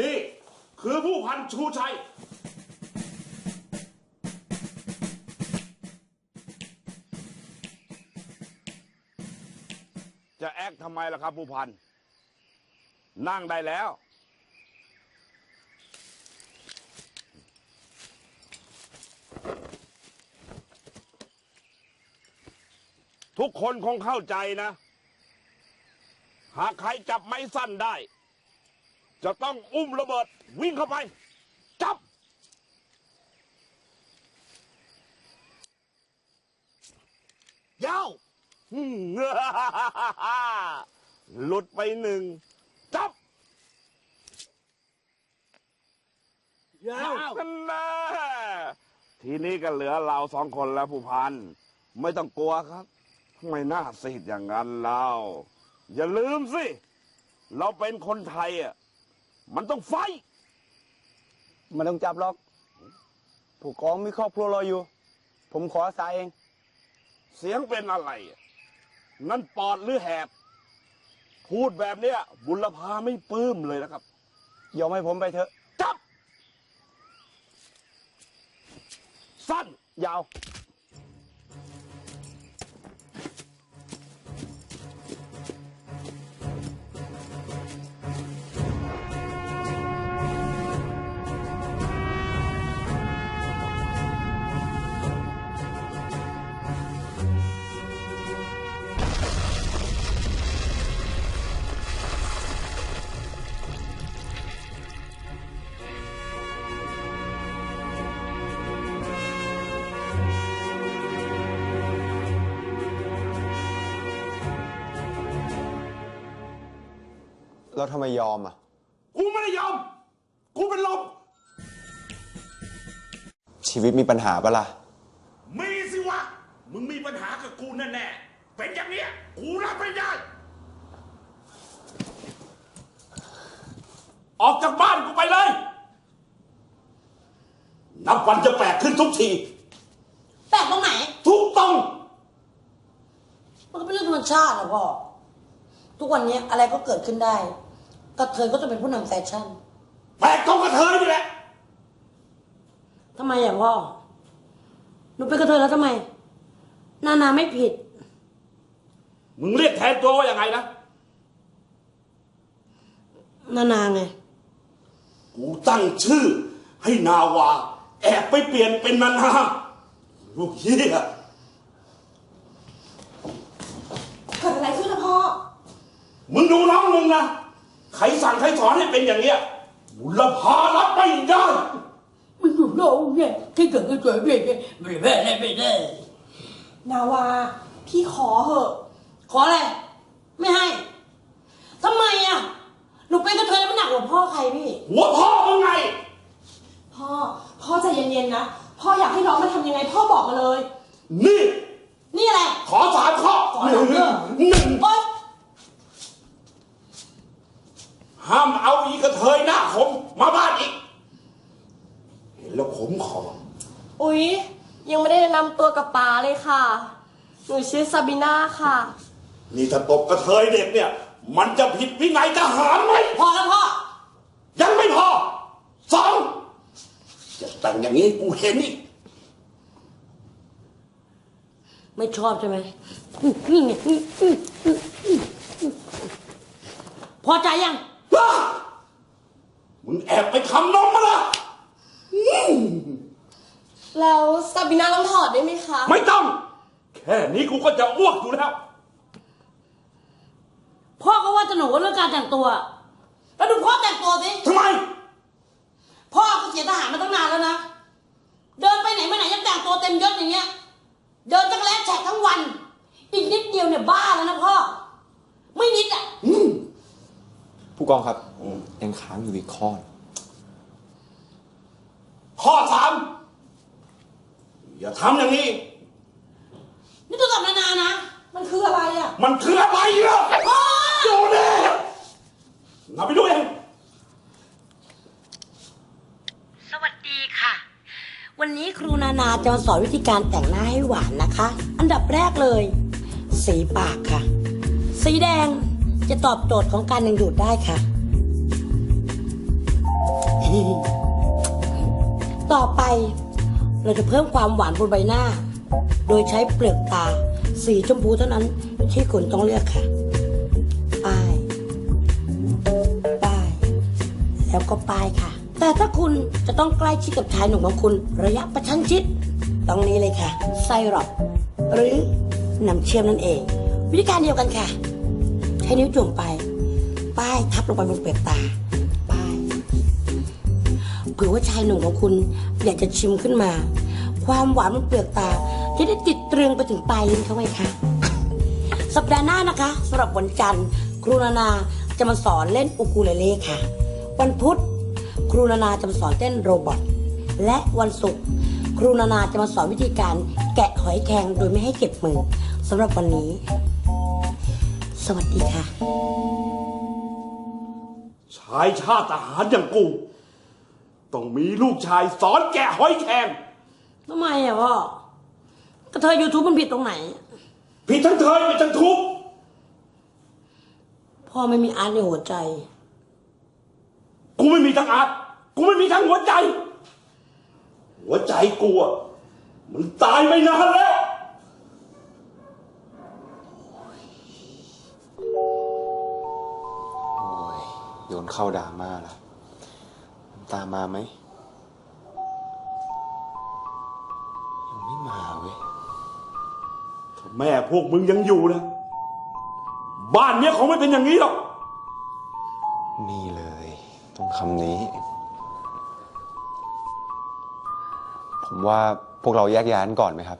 นี่คือผู้พันชูชัย จะแอคทำไมล่ะครับผู้พัน นั่งได้แล้ว ทุกคนคงเข้าใจนะ หากใครจับไม้สั้นได้ จะต้องอุ้มระเบิดวิ่งเข้าไป จับ ยาวอืมหลุดไปหนึ่ง จับ ยาวนั่นแน่ทีนี้ก็เหลือเราสองคนแล้วผู้พัน ไม่ต้องกลัวครับทำไมหน้าซีดอย่างนั้นเล่าอย่าลืมสิ เราเป็นคนไทยอะ มันต้องไฟท์ไมันต้องจับหรอก ผู้กองมีครอบครัวรออยู่ ผมขออาสาเอง เสียงเป็นอะไรอะนั่นปอดหรือแหบ พูดแบบเนี้ย บุรพาไม่ปลื้มเลยนะครับ ยอมให้ผมไปเถอะ จับ สั้น ยาว เราทำไมยอมอะ กูไม่ได้ยอม กูเป็นลม ชีวิตมีปัญหาปะล่ะ มีสิวะ มึงมีปัญหากับกูแน่ๆเป็นอย่างเนี้ย กูรับไม่ได้ ออกจากบ้านกูไปเลย นับวันจะแปลกขึ้นทุกที แปลกตรงไหน ทุกตรง มันก็เป็นเรื่องธรรมชาตินะพ่อ ทุกวันนี้อะไรก็เกิดขึ้นได้ กระเทยก็จะเป็นผู้นำแฟชั่นแปลกตรงกระเทยนี่แหละทำไมอะพ่อหนูเป็นกระเทยแล้วทำไม นานาไม่ผิด มึงเรียกแทนตัวว่าอย่างไงนะ นานาไง กูตั้งชื่อ ให้นาวา แอบไปเปลี่ยนเป็นนานาลูกเหี้ยเกิดอะไรขึ้นนะพ่อ มึงดูน้องมึงนะ ใครสั่งใครสอนให้เป็นอย่างเนี้ยบุรพารับไม่ได้มันอยู่โลกเนี่ยที่เกิดขึ้นสวยเพียงไม่ได้ไม่ได้ไม่ได้นาวา พี่ขอเหอะ ขออะไร ไม่ให้ทำไมอะหนูเป็นกระเทยแล้วไม่หนักกว่าพ่อใครพี่ หัวพ่อมึงไง พ่อ พ่อใจเย็นๆนะ พ่ออยากให้น้องมาทำยังไง พ่อบอกมาเลย นี่ นี่อะไรขอสามข้อขอหสานึ่มงเรื่องหนึ่งโอ๊ย ห้ามเอาอีกระเทยหน้าขมมาบ้านอีก เห็นแล้วขมคออุ๊ย ยังไม่ได้แนะนำตัวกับป๋าเลยค่ะ หนูชื่อซาบิน่าค่ะ นี่ถ้าตบกระเทยเด็กเนี่ย มันจะผิดวินัยทหารไหมพอแล้วพ่อ ยังไม่พอสองจะแต่งอย่างนี้กูเห็นอีกไม่ชอบใช่ไหมนี่ไงพอใจยังว้า มึงแอบไปทำน้องมาละแล้วซาบิน่าต้องถอดได้ไหมคะ ไม่ต้อง แค่นี้กูก็จะอ้วกอยู่แล้ว พ่อก็ว่าจะหนูว่าเรื่องการแต่งตัว แล้วดูพ่อแต่งตัวสิทำไม พ่อก็เสียทหารมาตั้งนานแล้วนะ เดินไปไหนมาไหนยังแต่งตัวเต็มยศอย่างเงี้ย เดินจักรแล้แฉกทั้งวัน อีกนิดเดียวเนี่ยบ้าแล้วนะพ่อ ไม่นิดอะ ผู้กองครับยังค้างอยู่อีกข้อ ข้อสามอย่าทำอย่างนี้ นี่ตัวกับนานานะ มันคืออะไรอะ มันคืออะไรเล่ะพ่อดูนี่นับไปดูเองสวัสดีค่ะ วันนี้ครูนานาจะมาสอนวิธีการแต่งหน้าให้หวานนะคะ อันดับแรกเลย สีปากค่ะ สีแดง จะตอบโจทย์ของการดึงดูดได้ค่ะ ต่อไปเราจะเพิ่มความหวานบนใบหน้า โดยใช้เปลือกตา สีชมพูเท่านั้นที่คุณต้องเลือกค่ะป้ายป้ายแล้วก็ป้ายค่ะ แต่ถ้าคุณจะต้องใกล้ชิดกับชายหนุ่มของคุณ ระยะประชันชิดต้องนี้เลยค่ะไซรัปหรือน้ำเชื่อมนั่นเอง วิธีการเดียวกันค่ะ ใช้นิ้วจุ่มไป ป้ายทับลงไปบนเปลือกตา ป้ายเผื่อว่าชายหนุ่มของคุณอยากจะชิมขึ้นมา ความหวานบนเปลือกตา จะได้ติดตรึงไปถึงปลายลิ้นเขาไงคะสัปดาห์หน้านะคะสำหรับวันจันทร์ ครูนานาจะมาสอนเล่นอูคูเลเล่ค่ะ วันพุธครูนานาจะมาสอนเต้นโรบอทและวันศุกร์ครูนานาจะมาสอนวิธีการแกะหอยแครงโดยไม่ให้เก็บมือสำหรับวันนี้ สวัสดีค่ะ ชายชาติทหารอย่างกู ต้องมีลูกชายสอนแกะหอยแครงทำไมอะพ่อกระเทยยูทูบมันผิดตรงไหน ผิดทั้งเธอผิดทั้งทุกข์พ่อไม่มีอาร์ตในหัวใจ กูไม่มีทั้งอาร์ตกูไม่มีทั้งหัวใจ หัวใจกูอะมันตายไปนานแล้ว โยนเข้าดราม่าละน้ำตามมาไหมยังไม่มาเว้ยแม่พวกมึงยังอยู่นะ บ้านเนี้ยคงไม่เป็นอย่างนี้หรอก นี่เลย ต้องคำนี้ ผมว่าพวกเราแยกย้ายกันก่อนไหมครับ